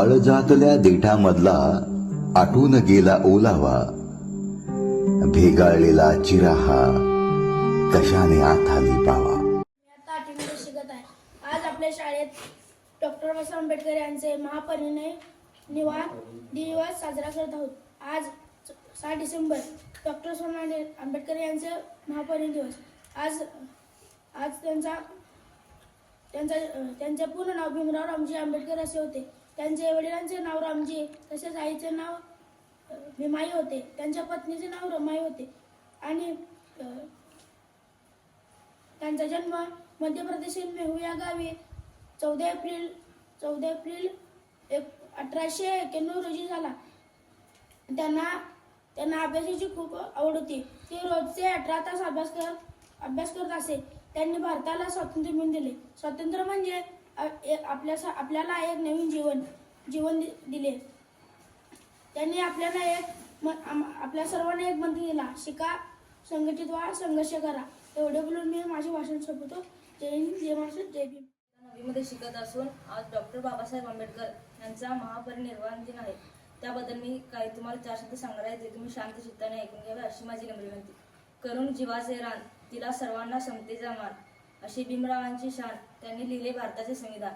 काळजातल्या देठामधला आटून गेला ओलावा भेगाळलेला चिराहा कशाने आथाली पावा? शिकत आहे. आज आपल्या शाळेत डॉक्टर बाबासाहेब आंबेडकर यांचे महापरिनिर्वाण निवा दिवस साजरा करत आहोत. आज सहा डिसेंबर डॉक्टर बाबासाहेब आंबेडकर यांचे महापरिनिर्वाण दिवस. आज आज त्यांचा त्यांचा त्यांचे पूर्ण नाव भीमराव रामजी आंबेडकर असे होते. त्यांचे वडिलांचे नाव रामजी तसेच आईचे नाव भीमाई होते. त्यांच्या पत्नीचे नाव रमाई होते. आणि त्यांचा जन्म मध्य प्रदेशातील मेहू या गावी चौदा एप्रिल चौदा एप्रिल एक अठराशे एक्याण्णव रोजी झाला. त्यांना त्यांना अभ्यासाची खूप आवड होती. ते रोजचे अठरा तास अभ्यास कर अभ्यास करत असे. त्यांनी भारताला स्वातंत्र्य मिळून दिले. स्वातंत्र्य म्हणजे आपल्या आपल्याला एक नवीन जीवन जीवन दि- दिले. त्यांनी आपल्याला एक म- आपल्या सर्वांना एक मंत्र दिला. शिका संघटित व्हा संघर्ष करा. एवढे बोलून मी माझे भाषण संपवतो. जय हिंद जय महाराष्ट्र जय भीम. नवीमध्ये शिकत असून आज डॉक्टर बाबासाहेब आंबेडकर यांचा महापरिनिर्वाण दिन आहे. त्याबद्दल मी काही तुम्हाला चार शब्द सांगणार आहे ते तुम्ही शांत चित्ताने ऐकून घ्यावे अशी माझी नम्र विनंती. करून जीवाचे रान तिला सर्वांना समतेचा मान अशी भीमरावांची शान. त्यांनी लिहिले भारताचे संविधान.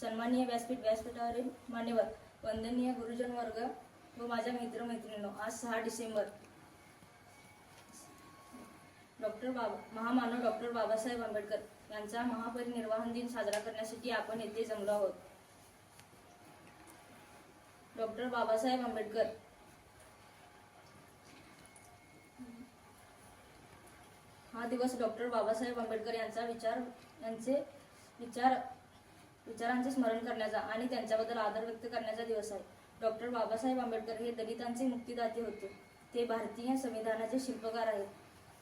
सन्माननीय व्यासपीठ व्यासपीठावरील मान्यवर वंदनीय गुरुजन वर्ग व माझ्या मित्रमैत्रिणींनो आज सहा डिसेंबर. डॉक्टर बाबा महामानव डॉक्टर बाबासाहेब आंबेडकर यांचा महापरिनिर्वाहन दिन साजरा करण्यासाठी आपण येथे जमलो आहोत. डॉक्टर बाबासाहेब आंबेडकर हा दिवस डॉक्टर बाबासाहेब आंबेडकर यांचा विचार यांचे विचार विचारांचे स्मरण करण्याचा आणि त्यांच्याबद्दल आदर व्यक्त करण्याचा दिवस आहे. डॉक्टर बाबासाहेब आंबेडकर हे दलितांचे मुक्तिदाते होते. ते भारतीय संविधानाचे शिल्पकार आहेत.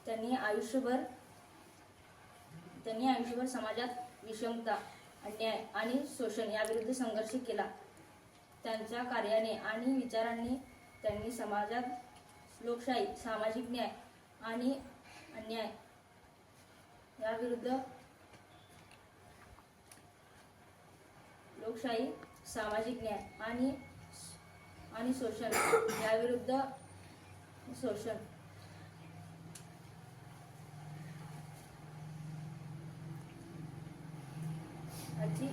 त्यांनी आयुष्यभर त्यांनी आयुष्यभर समाजात विषमता अन्याय आणि शोषण याविरुद्ध संघर्ष केला. त्यांच्या कार्याने आणि विचारांनी त्यांनी समाजात लोकशाही सामाजिक न्याय आणि अन्याय. याविरुद्ध लोकशाही सामाजिक न्याय आणि आणि शोषण. याविरुद्ध शोषण. याची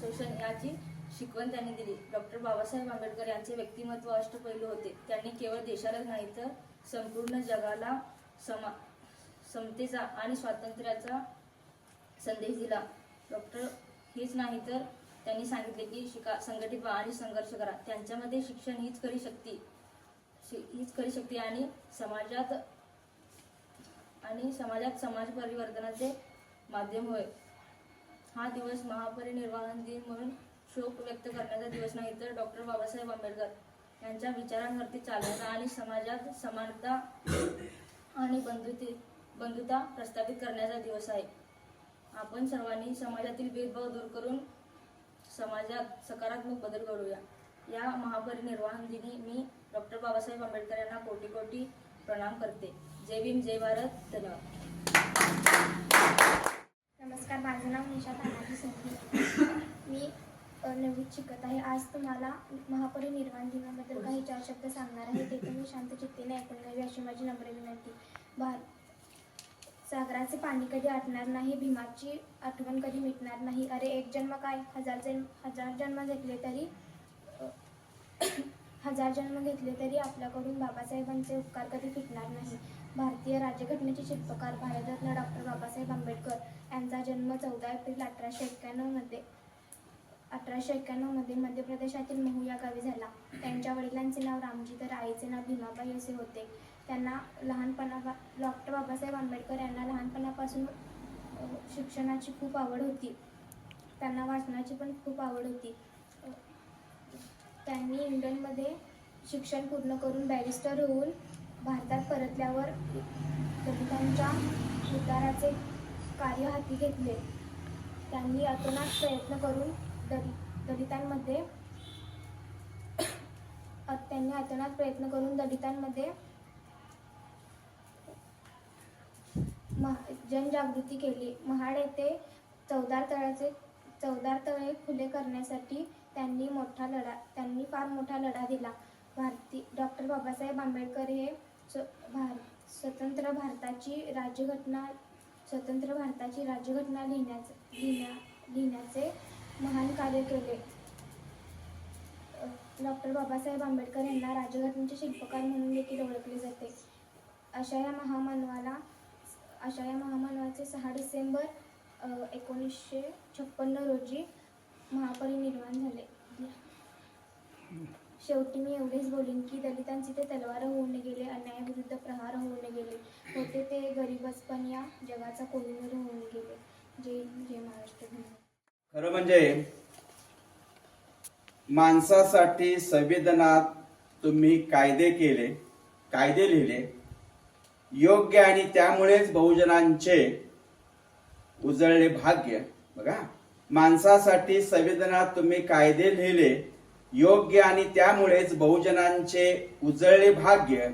शोषण याची शिकवण त्यांनी दिली. डॉक्टर बाबासाहेब आंबेडकर यांचे व्यक्तिमत्व अष्टपैलू होते. त्यांनी केवळ देशालाच नाही तर संपूर्ण जगाला समा समतेचा आणि स्वातंत्र्याचा संदेश दिला. डॉक्टर हेच नाही तर त्यांनी सांगितले की शिका संघटित व्हा आणि संघर्ष करा. त्यांच्यामध्ये शिक्षण हीच खरी शक्ती हीच खरी शक्ती आणि समाजात आणि समाजात समाज परिवर्तनाचे माध्यम होय. हा दिवस महापरिनिर्वाण दिन म्हणून शोक व्यक्त करण्याचा दिवस नाही तर डॉक्टर बाबासाहेब आंबेडकर यांच्या विचारांवरती चालण्याचा आणि समाजात समानता आणि बंधुती बंधुता प्रस्थापित करण्याचा दिवस आहे. आपण सर्वांनी समाजातील भेदभाव दूर करून समाजात सकारात्मक बदल घडवूया. या महापरिनिर्वाण दिनी मी डॉक्टर बाबासाहेब आंबेडकर यांना कोटी कोटी प्रणाम करते. जय भीम जय भारत धन्यवाद. नमस्कार माझं नाव निशा तानाजी सिंधी. मी नवीन शिकत आहे. आज तुम्हाला महापरिनिर्वाण दिनाबद्दल काही चार शब्द सांगणार आहे. ते तुम्ही शांत चित्तीने ऐकून घ्यावी अशी माझी नम्र विनंती. भारत सागराचे पाणी कधी आटणार नाही भीमाची आठवण कधी मिटणार नाही. अरे एक जन्म काय? हजार जन्म हजार जन्म घेतले तरी हजार जन्म घेतले तरी आपल्याकडून बाबासाहेबांचे उपकार कधी फिटणार नाही. भारतीय राज्यघटनेचे शिल्पकार भारतरत्न डॉक्टर बाबासाहेब आंबेडकर यांचा जन्म चौदा एप्रिल अठराशे एक्क्याण्णवमध्ये अठराशे एक्क्याण्णवमध्ये मध्य प्रदेशातील महू या गावी झाला. त्यांच्या वडिलांचे नाव रामजी तर आईचे नाव भीमाबाई असे होते. त्यांना लहानपणा डॉक्टर बाबासाहेब आंबेडकर यांना लहानपणापासून शिक्षणाची खूप आवड होती. त्यांना वाचनाची पण खूप आवड होती. त्यांनी इंग्लंडमध्ये शिक्षण पूर्ण करून बॅरिस्टर होऊन भारतात परतल्यावर दलितांच्या उद्धाराचे कार्य हाती घेतले. त्यांनी अतोनात प्रयत्न करून दलि दलितांमध्ये त्यांनी अतोनात प्रयत्न करून दलितांमध्ये महा जनजागृती केली. महाड येथे चौदार तळ्याचे चौदार तळे खुले करण्यासाठी त्यांनी मोठा लढा त्यांनी फार मोठा लढा दिला. भारती डॉक्टर बाबासाहेब आंबेडकर हे स्व भार स्वतंत्र भारताची राज्यघटना स्वतंत्र भारताची राज्यघटना लिहिण्याचे लिहिण्या लिहिण्याचे महान कार्य केले. डॉक्टर बाबासाहेब आंबेडकर यांना राज्यघटनेचे शिल्पकार म्हणून देखील ओळखले जाते. अशा या महामानवाला अशा या महामानवाचे सहा डिसेंबर एकोणीसशे छप्पन्न रोजी महापरिनिर्वाण झाले. शेवटी मी एवढेच बोलीन की दलितांची ते तलवार होऊन गेले अन्यायाविरुद्ध प्रहार होऊन गेले. होते ते गरीबच पण या जगाचा कोहिनूर होऊन गेले. जय जय महाराष्ट्र. खरं म्हणजे माणसासाठी संविधानात तुम्ही कायदे केले कायदे लिहिले योग्य आणि त्यामुळेच बहुजनांचे उजळले भाग्य. बघा माणसासाठी संविधानात तुम्ही कायदे लिहिले योग्य आणि त्यामुळेच बहुजनांचे उजळले भाग्य.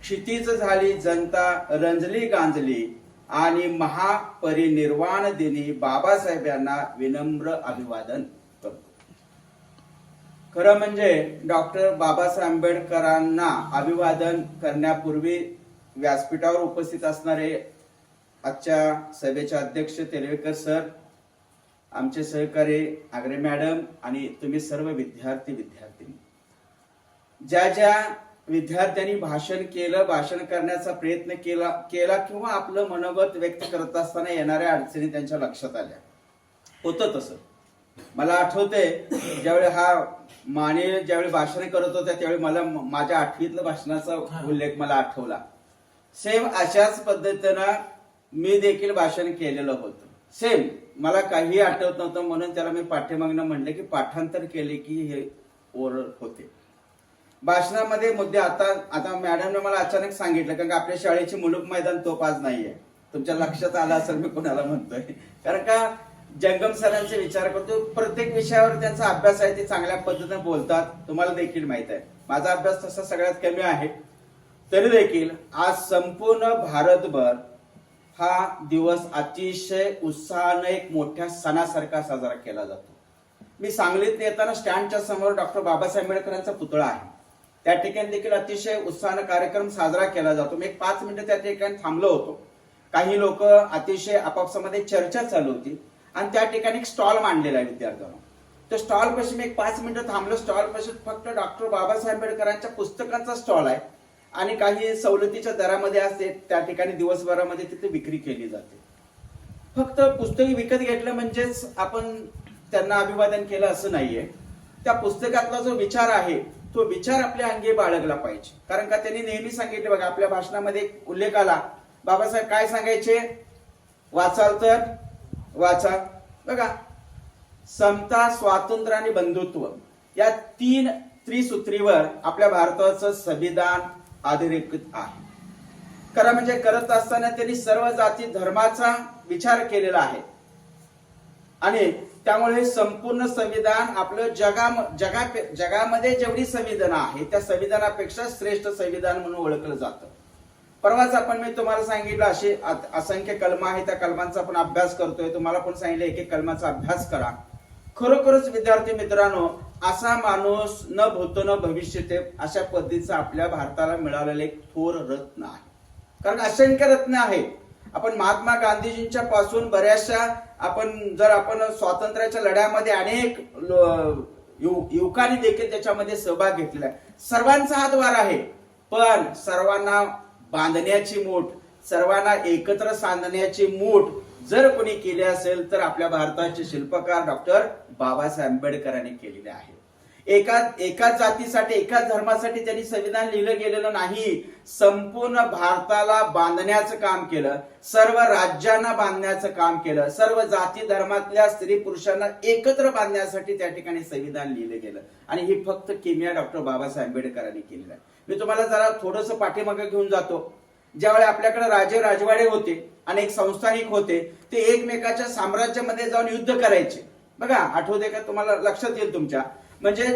क्षितिज झाली जनता रंजली गांजली आणि महापरिनिर्वाण दिनी बाबासाहेब यांना विनम्र अभिवादन. करतो खरं म्हणजे डॉक्टर बाबासाहेब आंबेडकरांना अभिवादन करण्यापूर्वी व्यासपीठावर उपस्थित असणारे आजच्या सभेचे अध्यक्ष तेलवेकर सर आमचे सहकारी आगरे मॅडम आणि तुम्ही सर्व विद्यार्थी विद्यार्थिनी. ज्या ज्या विद्यार्थ्यांनी भाषण केलं भाषण करण्याचा प्रयत्न केला केला किंवा आपलं मनोगत व्यक्त करत असताना येणाऱ्या अडचणी त्यांच्या लक्षात आल्या. होतं तसं. मला आठवते ज्यावेळी हा माने ज्यावेळी भाषण करत होता त्यावेळी मला माझ्या आठवीतलं भाषणाचा उल्लेख मला आठवला. सेम अशाच पद्धतीनं मी देखील भाषण केलेलं होतं. सेम मला काही आठवत नव्हतं म्हणून त्याला मी पाठीमागनं म्हणलं की पाठांतर केले की हे ओरल होते. भाषणामध्ये मुद्दे आता आता मॅडमने मला अचानक सांगितलं कारण का आपल्या शाळेची मुलुक मैदान तोप आज नाहीये. तुमच्या लक्षात आलं असेल मी कोणाला म्हणतोय. कारण का जंगम सरांचे विचार करतो प्रत्येक विषयावर त्यांचा अभ्यास आहे ते चांगल्या पद्धतीने बोलतात. तुम्हाला देखील माहीत आहे. माझा अभ्यास तसा सगळ्यात कमी आहे. तरी देखील आज संपूर्ण भारतभर हा दिवस अतिशय उत्साहानं एक मोठ्या सणासारखा साजरा केला जातो. मी सांगलीत येताना स्टँडच्या समोर डॉक्टर बाबासाहेब आंबेडकरांचा पुतळा आहे. त्या ठिकाणी देखील अतिशय उत्साहानं कार्यक्रम साजरा केला जातो. मी एक पाच मिनिटं त्या ठिकाणी थांबलो होतो. काही लोक अतिशय आपापसामध्ये चर्चा चालू होती आणि त्या ठिकाणी एक स्टॉल मांडलेला आहे विद्यार्थ्यांना. तर स्टॉल पाशी मी एक पाच मिनिटं थांबलो. स्टॉल पाशी फक्त डॉक्टर बाबासाहेब आंबेडकरांच्या पुस्तकांचा स्टॉल आहे. आणि काही सवलतीच्या दरामध्ये असते त्या ठिकाणी दिवसभरामध्ये तिथे विक्री केली जाते. फक्त पुस्तके विकत घेतलं म्हणजेच आपण त्यांना अभिवादन केलं असं नाहीये. त्या पुस्तकातला जो विचार आहे तो विचार आपल्या अंगी बाळगला पाहिजे. कारण का त्यांनी नेहमी सांगितले बघा आपल्या भाषणामध्ये उल्लेख आला. बाबासाहेब काय सांगायचे? वाचाल तर वाचा. बघा समता स्वातंत्र्य आणि बंधुत्व या तीन त्रिसूत्रीवर आपल्या भारताचं संविधान आधारित आहे. खरं म्हणजे करत असताना त्यांनी सर्व जाती धर्माचा विचार केलेला आहे. आणि त्यामुळे हे संपूर्ण संविधान आपलं जगा जगा जगामध्ये जेवढी संविधान आहे त्या संविधानापेक्षा श्रेष्ठ संविधान म्हणून ओळखलं जातं. परवाच आपण मी तुम्हाला सांगितलं असे असंख्य कलम आहे त्या कलमांचा आपण अभ्यास करतोय. तुम्हाला पण सांगितलं एक एक कलमाचा अभ्यास करा. खरोखरच विद्यार्थी मित्रांनो असा माणूस न भूतो न भविष्यते अशा पद्धतीचं आपल्या भारताला मिळालेलं एक थोर रत्न आहे. कारण असंख्य रत्न आहे आपण महात्मा गांधीजींच्या पासून बऱ्याचशा आपण जर आपण स्वातंत्र्याच्या लढ्यामध्ये अनेक लो- युवकांनी देखील त्याच्यामध्ये सहभाग घेतलेला आहे. सर्वांचा हातभार आहे. पण सर्वांना बांधण्याची मूठ सर्वांना एकत्र सांधण्याची मूठ जर कोणी केले असेल तर आपल्या भारताचे शिल्पकार डॉक्टर बाबासाहेब आंबेडकरांनी केलेले आहे. एका एकाच जातीसाठी एकाच धर्मासाठी त्यांनी संविधान लिहिलं गेलेलं नाही. संपूर्ण भारताला बांधण्याचं काम केलं सर्व राज्यांना बांधण्याचं काम केलं सर्व जाती धर्मातल्या स्त्री पुरुषांना एकत्र बांधण्यासाठी त्या ठिकाणी संविधान लिहिलं गेलं. आणि ही फक्त किमिया डॉक्टर बाबासाहेब आंबेडकरांनी केलेलं आहे. मी तुम्हाला जरा थोडंसं पाठीमागे घेऊन जातो. ज्यावेळी आपल्याकडे राजे राजवाडे होते अनेक संस्थानिक होते ते एकमेकाच्या साम्राज्यामध्ये जाऊन युद्ध करायचे. बघा आठवते का? तुम्हाला लक्षात येईल तुमच्या. म्हणजे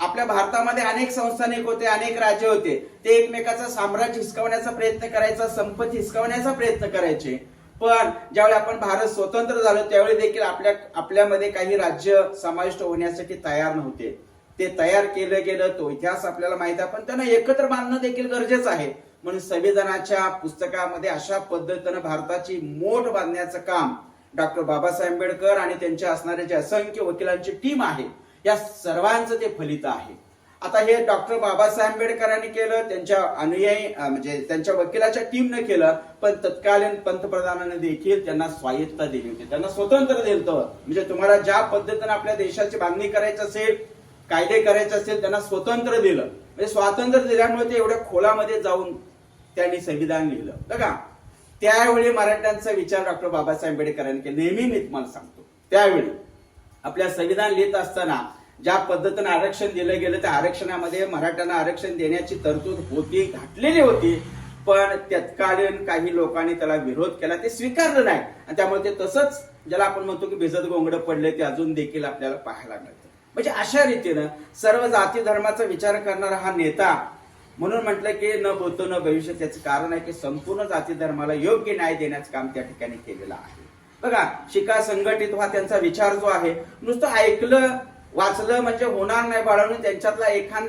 आपल्या भारतामध्ये अनेक संस्थानिक होते अनेक राज्य होते. ते एकमेकाचं साम्राज्य हिसकावण्याचा प्रयत्न करायचा संपत्ती हिसकावण्याचा प्रयत्न करायचे. पण ज्यावेळी आपण भारत स्वतंत्र झालो त्यावेळी देखील आपल्या आपल्यामध्ये काही राज्य समाविष्ट होण्यासाठी तयार नव्हते. ते तयार केलं गेलं तो इतिहास आपल्याला माहीत आहे पण त्यांना एकत्र बांधणं देखील गरजेचं आहे. म्हणून संविधानाच्या पुस्तकामध्ये अशा पद्धतीनं भारताची मोठ बांधण्याचं काम डॉक्टर बाबासाहेब आंबेडकर आणि त्यांच्या असणारे जे असंख्य वकिलांची टीम आहे या सर्वांचं ते फलित आहे. आता हे डॉक्टर बाबासाहेब आंबेडकरांनी केलं त्यांच्या अनुयायी म्हणजे त्यांच्या वकिलाच्या टीमने केलं पण तत्कालीन पंतप्रधानांनी देखील त्यांना स्वायत्ता दिली होती. त्यांना स्वतंत्र दिलं म्हणजे तुम्हाला ज्या पद्धतीने आपल्या देशाची बांधणी करायची असेल कायदे करायचे असेल त्यांना स्वतंत्र दिलं. म्हणजे स्वातंत्र्य दिल्यामुळे ते एवढ्या खोलामध्ये जाऊन त्यांनी संविधान लिहिलं. बघा त्यावेळी मराठ्यांचा विचार डॉक्टर बाबासाहेब आंबेडकरांनी केला. नेहमी मी तुम्हाला सांगतो त्यावेळी आपल्या संविधान लिहित असताना ज्या पद्धतीनं आरक्षण दिलं गेलं त्या आरक्षणामध्ये मराठ्यांना आरक्षण देण्याची तरतूद होती घातलेली होती पण तत्कालीन काही लोकांनी त्याला विरोध केला. ते स्वीकारलं नाही. आणि त्यामुळे ते तसंच ज्याला आपण म्हणतो की भिजत गोंगडं पडले ते अजून देखील आपल्याला पाहायला मिळतं. म्हणजे अशा रीतीनं सर्व जाती धर्माचा विचार करणारा हा नेता म्हणून म्हटलं की न बोलतो न भविष्य त्याचं कारण आहे की संपूर्ण जाती धर्माला योग्य न्याय देण्याचं काम त्या ठिकाणी केलेलं आहे. बघा शिका संघटित व्हा त्यांचा विचार जो आहे नुसतं ऐकलं वाचलं म्हणजे होणार नाही बाळांनो त्यांच्यातला एखादा